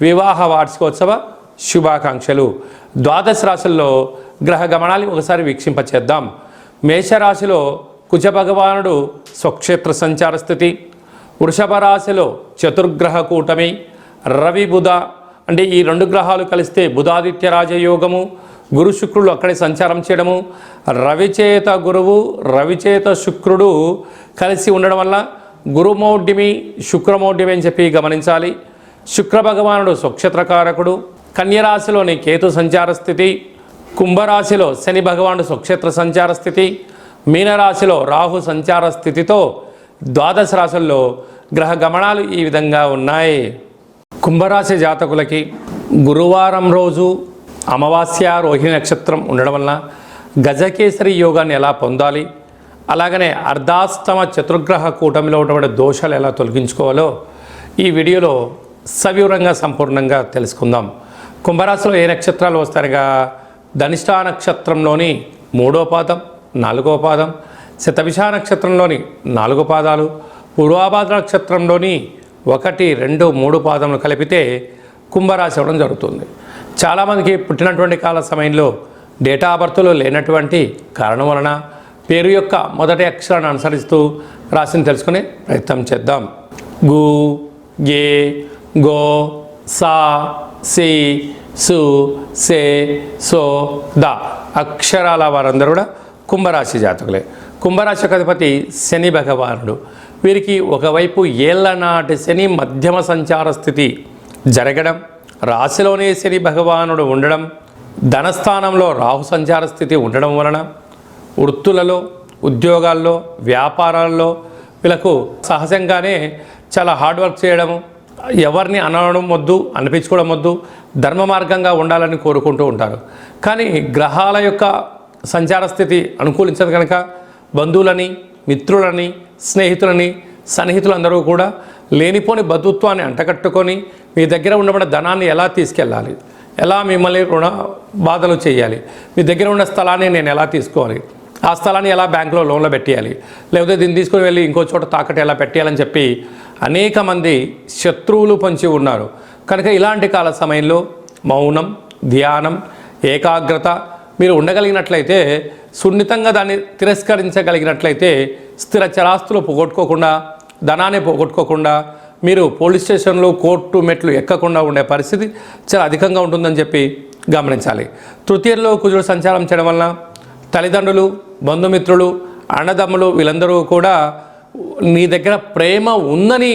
వివాహ వార్షికోత్సవ శుభాకాంక్షలు. ద్వాదశ రాశుల్లో గ్రహ గమనాలు ఒకసారి వీక్షింపచేద్దాం. మేషరాశిలో కుజ భగవానుడు స్వక్షేత్ర సంచార స్థితి. వృషభ రాశిలో చతుర్గ్రహ కూటమి. రవి బుధ అంటే ఈ రెండు గ్రహాలు కలిస్తే బుధాదిత్య రాజయోగము. గురు శుక్రుడు అక్కడే సంచారం చేయడము. రవిచేత గురువు రవిచేత శుక్రుడు కలిసి ఉండడం వల్ల గురుమౌఢ్యమి శుక్రమౌఢ్యమి అని చెప్పి గమనించాలి. శుక్ర భగవానుడు స్వక్షేత్రకారకుడు. కన్యరాశిలోని కేతు సంచార స్థితి కుంభరాశిలో శని భగవానుడు స్వక్షేత్ర సంచార స్థితి మీనరాశిలో రాహు సంచార స్థితితో ద్వాదశ రాశుల్లో గ్రహ గమనాలు ఈ విధంగా ఉన్నాయి. కుంభరాశి జాతకులకి గురువారం రోజు అమావాస్య రోహిణి నక్షత్రం ఉండడం వలన గజకేసరి యోగాన్ని ఎలా పొందాలి అలాగనే అర్ధాస్తమ చతుర్గ్రహ కూటమిలో ఉన్నటువంటి దోషాలు ఎలా తొలగించుకోవాలో ఈ వీడియోలో సవివరంగా సంపూర్ణంగా తెలుసుకుందాం. కుంభరాశిలో ఏ నక్షత్రాలు వస్తారుగా ధనిష్టా నక్షత్రంలోని మూడో పాదం నాలుగో పాదం శతభిషా నక్షత్రంలోని నాలుగు పాదాలు పూర్వాభాద్ర నక్షత్రంలోని ఒకటి రెండు మూడు పాదములు కలిపితే కుంభరాశి అవ్వడం జరుగుతుంది. చాలామందికి పుట్టినటువంటి కాల సమయంలో డేటా బర్త్లో లేనటువంటి కారణం వలన పేరు యొక్క మొదటి అక్షరాన్ని అనుసరిస్తూ రాశిని తెలుసుకునే ప్రయత్నం చేద్దాం. గు గే గో సా సి సు సే సో ద. అక్షరాల వారందరూ కూడా కుంభరాశి జాతకులే. కుంభరాశి అధిపతి శని భగవానుడు. వీరికి ఒకవైపు ఏళ్ళనాటి శని మధ్యమ సంచార స్థితి జరగడం రాశిలోనే శని భగవానుడు ఉండడం ధనస్థానంలో రాహు సంచార స్థితి ఉండడం వలన వృత్తులలో ఉద్యోగాల్లో వ్యాపారాల్లో వీళ్ళకు సహజంగానే చాలా హార్డ్ వర్క్ చేయడము ఎవరిని అనడం వద్దు అనిపించుకోవడం వద్దు ధర్మ మార్గంగా ఉండాలని కోరుకుంటూ ఉంటారు. కానీ గ్రహాల యొక్క సంచార స్థితి అనుకూలించదు కనుక బంధువులని మిత్రులని స్నేహితులని సన్నిహితులందరూ కూడా లేనిపోని బంధుత్వాన్ని అంటకట్టుకొని మీ దగ్గర ఉండబడిన ధనాన్ని ఎలా తీసుకెళ్ళాలి? ఎలా మిమ్మల్ని రుణ బాధలు చేయాలి? మీ దగ్గర ఉన్న స్థలాన్ని నేను ఎలా తీసుకోవాలి? ఆ స్థలాన్ని ఎలా బ్యాంకులో లోన్లో పెట్టేయాలి? లేకపోతే దీన్ని తీసుకుని వెళ్ళి ఇంకో చోట తాకట్టు ఎలా పెట్టేయాలని చెప్పి అనేక మంది శత్రువులు పంచి ఉన్నారు. కనుక ఇలాంటి కాల సమయంలో మౌనం ధ్యానం ఏకాగ్రత మీరు ఉండగలిగినట్లయితే సున్నితంగా దాన్ని తిరస్కరించగలిగినట్లయితే స్థిర చరాస్తులు పోగొట్టుకోకుండా ధనాన్ని పోగొట్టుకోకుండా మీరు పోలీస్ స్టేషన్లు కోర్టు మెట్లు ఎక్కకుండా ఉండే పరిస్థితి చాలా అధికంగా ఉంటుందని చెప్పి గమనించాలి. తృతీయంలో కుజుడు సంచారం చేయడం వలన తల్లిదండ్రులు బంధుమిత్రులు అన్నదమ్ములు వీళ్ళందరూ కూడా నీ దగ్గర ప్రేమ ఉందని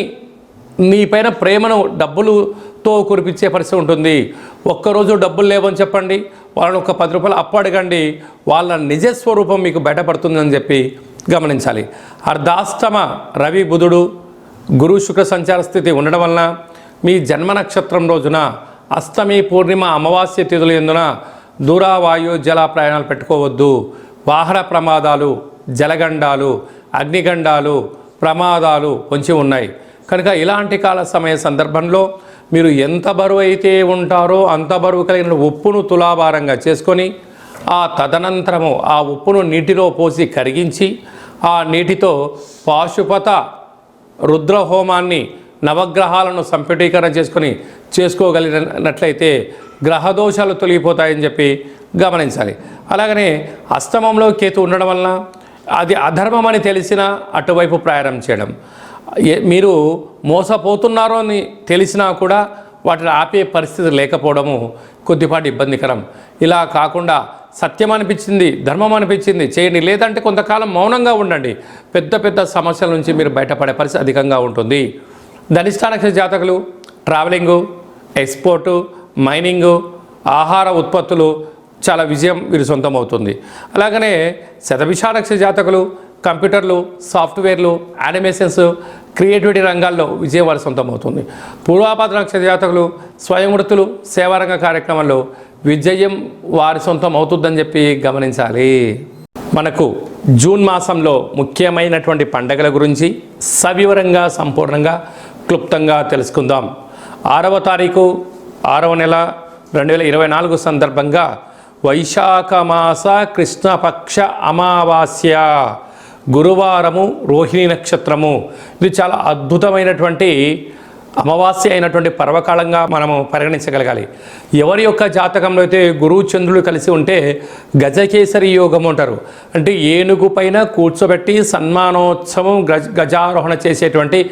నీ పైన ప్రేమను డబ్బులుతో కురిపించే పరిస్థితి ఉంటుంది. ఒక్కరోజు డబ్బులు లేవని చెప్పండి వాళ్ళని ఒక పది రూపాయలు అప్పు అడగండి వాళ్ళ నిజ స్వరూపం మీకు బయటపడుతుందని చెప్పి గమనించాలి. అర్ధాష్టమ రవి బుధుడు గురు శుక్ర సంచార స్థితి ఉండడం వలన మీ జన్మ నక్షత్రం రోజున అష్టమి పూర్ణిమ అమావాస్య తిథులు ఎందున దూరావాయు జల ప్రయాణాలు పెట్టుకోవద్దు. వాహన ప్రమాదాలు జలగండాలు అగ్నిగండాలు ప్రమాదాలు పొంచి ఉన్నాయి. కనుక ఇలాంటి కాల సమయ సందర్భంలో మీరు ఎంత బరువు అయితే ఉంటారో అంత బరువు కలిగిన ఉప్పును తులాభారంగా చేసుకొని ఆ తదనంతరము ఆ ఉప్పును నీటిలో పోసి కరిగించి ఆ నీటితో పాశుపత రుద్రహోమాన్ని నవగ్రహాలను సంపుటీకరణ చేసుకొని చేసుకోగలిగినట్లయితే గ్రహదోషాలు తొలగిపోతాయని చెప్పి గమనించాలి. అలాగనే అష్టమంలో కేతు ఉండడం వలన అది అధర్మం అని తెలిసినా అటువైపు ప్రయాణం చేయడం. ఏ- మీరు మోసపోతున్నారో అని తెలిసినా కూడా వాటిని ఆపే పరిస్థితి లేకపోవడము కొద్దిపాటి ఇబ్బందికరం. ఇలా కాకుండా సత్యం అనిపించింది ధర్మం అనిపించింది చేయండి. లేదంటే కొంతకాలం మౌనంగా ఉండండి. పెద్ద పెద్ద సమస్యల నుంచి మీరు బయటపడే పరిస్థితి అధికంగా ఉంటుంది. ధనిష్ట నక్షత్ర జాతకులు ట్రావెలింగు ఎక్స్పోర్టు మైనింగు ఆహార ఉత్పత్తులు చాలా విజయం వీరి సొంతం అవుతుంది. అలాగనే శతభిషా జాతకులు కంప్యూటర్లు సాఫ్ట్వేర్లు యానిమేషన్స్ క్రియేటివిటీ రంగాల్లో విజయం వారి సొంతం అవుతుంది. పూర్వాపాత్ర నక్షత్ర జాతకులు స్వయం వృత్తులు సేవారంగ కార్యక్రమంలో విజయం వారి సొంతం అవుతుందని చెప్పి గమనించాలి. మనకు జూన్ మాసంలో ముఖ్యమైనటువంటి పండగల గురించి సవివరంగా సంపూర్ణంగా క్లుప్తంగా తెలుసుకుందాం. ఆరవ తారీఖు ఆరవ నెల రెండు వేల ఇరవై నాలుగు సందర్భంగా వైశాఖమాస కృష్ణపక్ష అమావాస్య గురువారము రోహిణి నక్షత్రము. ఇది చాలా అద్భుతమైనటువంటి అమావాస్య అయినటువంటి పర్వకాలంగా మనము పరిగణించగలగాలి. ఎవరి యొక్క జాతకంలో అయితే గురువు చంద్రుడు కలిసి ఉంటే గజకేసరి యోగం అంటారు. అంటే ఏనుగు పైన కూర్చోబెట్టి సన్మానోత్సవం గజ గజారోహణ చేసేటువంటి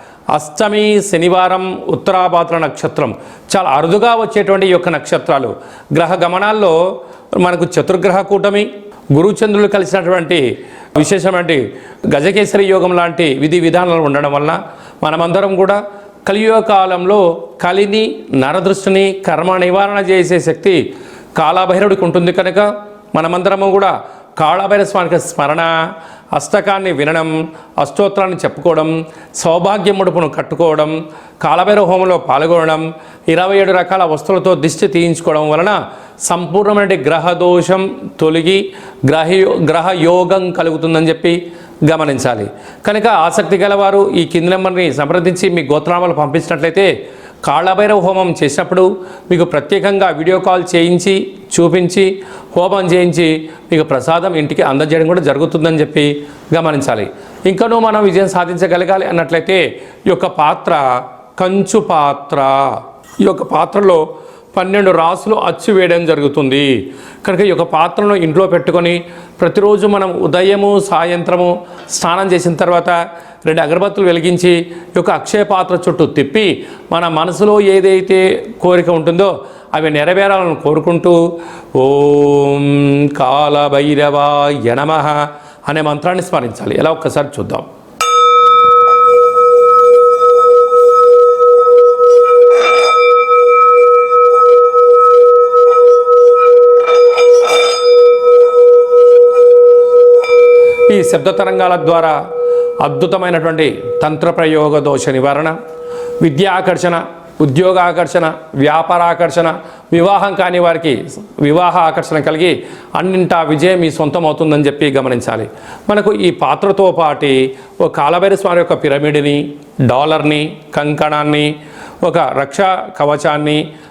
అష్టమి శనివారం ఉత్తరాభాద్ర నక్షత్రం. చాలా అరుదుగా వచ్చేటువంటి ఈ యొక్క నక్షత్రాలు. గ్రహ గమనాల్లో మనకు చతుర్గ్రహ కూటమి గురుచంద్రులు కలిసినటువంటి విశేషమైన గజకేసరి యోగం లాంటి విధి విధానాలు ఉండడం వలన మనమందరం కూడా కలియుగ కాలంలో కలిని నరదృష్టిని కర్మ నివారణ చేసే శక్తి కాళభైరవుడికి ఉంటుంది కనుక మనమందరము కూడా కాళభైర స్వామికి స్మరణ అష్టకాన్ని వినడం అష్టోత్తరాన్ని చెప్పుకోవడం సౌభాగ్య ముడుపును కట్టుకోవడం కాళభైరవ హోమంలో పాల్గొనడం ఇరవై ఏడు రకాల వస్తువులతో దిష్టి తీయించుకోవడం వలన సంపూర్ణమైన గ్రహ దోషం తొలగి గ్రహ గ్రహ యోగం కలుగుతుందని చెప్పి గమనించాలి. కనుక ఆసక్తి గలవారు ఈ కింది నెంబర్ని సంప్రదించి మీ గోత్రనామాలు పంపించినట్లయితే కాళభైరవ హోమం చేసినప్పుడు మీకు ప్రత్యేకంగా వీడియో కాల్ చేయించి చూపించి హోమం చేయించి మీకు ప్రసాదం ఇంటికి అందజేయడం కూడా జరుగుతుందని చెప్పి గమనించాలి. ఇంకనూ మనం విజయం సాధించగలగాలి అన్నట్లయితే ఈ యొక్క పాత్ర కంచు పాత్ర ఈ యొక్క పాత్రలో పన్నెండు రాసులు అచ్చు వేయడం జరుగుతుంది. కనుక ఈ యొక్క పాత్రను ఇంట్లో పెట్టుకొని ప్రతిరోజు మనం ఉదయము సాయంత్రము స్నానం చేసిన తర్వాత రెండు అగరబత్తులు వెలిగించి యొక్క అక్షయ పాత్ర చుట్టూ తిప్పి మన మనసులో ఏదైతే కోరిక ఉంటుందో అవి నెరవేరాలని కోరుకుంటూ ఓం కాలభైరవ యనమ అనే మంత్రాన్ని స్మరించాలి. ఎలా ఒక్కసారి చూద్దాం. ఈ శబ్ద తరంగాల ద్వారా అద్భుతమైనటువంటి తంత్ర ప్రయోగ దోష నివారణ విద్యా ఆకర్షణ ఉద్యోగ ఆకర్షణ వ్యాపార ఆకర్షణ వివాహం కాని వారికి వివాహ ఆకర్షణ కలిగి అన్నింటా విజయం మీ సొంతం అవుతుందని చెప్పి గమనించాలి. మనకు ఈ పాత్రతో పాటి ఒక కాలభైర స్వామి యొక్క పిరమిడ్ని డాలర్ని కంకణాన్ని ఒక రక్షా కవచాన్ని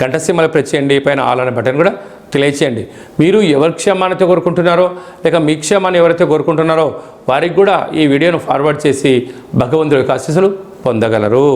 అన్నట్టయితే ప్రచేయండి ప్రెస్ చేయండి పైన ఆల్ అనే బటన్ కూడా తెలియచేయండి. మీరు ఎవరి క్షేమాన్ని కోరుకుంటున్నారో లేక మీ క్షేమాన్ని ఎవరైతే కోరుకుంటున్నారో వారికి కూడా ఈ వీడియోను ఫార్వర్డ్ చేసి భగవంతుడి యొక్క ఆశీస్సులు పొందగలరు.